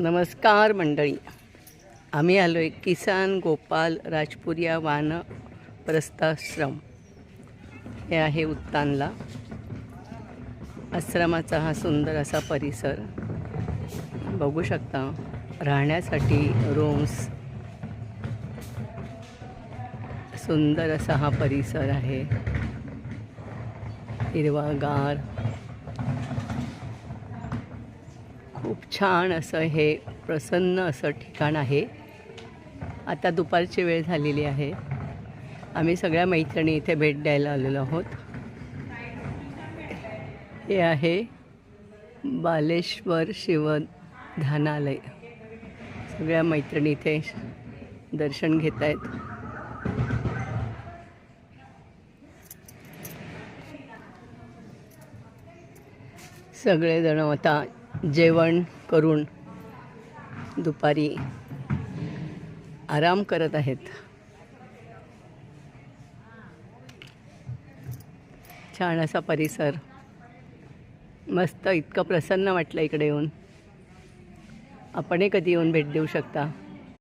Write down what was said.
नमस्कार मंडळी. आम्ही आलो आहे किसान गोपाल राजपुरिया वान प्रस्थाश्रम. हे आहे उत्तानला. आश्रमाचा हा सुंदर असा परिसर. बघू शकता राहण्यासाठी रूम्स. सुंदर असा हा परिसर आहे. हिरवागार. खूप छान असं हे प्रसन्न असं ठिकाण आहे. आता दुपारची वेळ झालेली आहे. आम्ही सगळ्या मैत्रिणी इथे भेट द्यायला आलेलो आहोत. हे आहे बालेश्वर शिवधानालय. सगळ्या मैत्रिणी इथे दर्शन घेत आहेत. सगळेजण आता जेवण करून दुपारी आराम करत आहेत. छान असा परिसर. मस्त इतकं प्रसन्न वाटलं इकडे येऊन. आपणही कधी येऊन भेट देऊ शकता.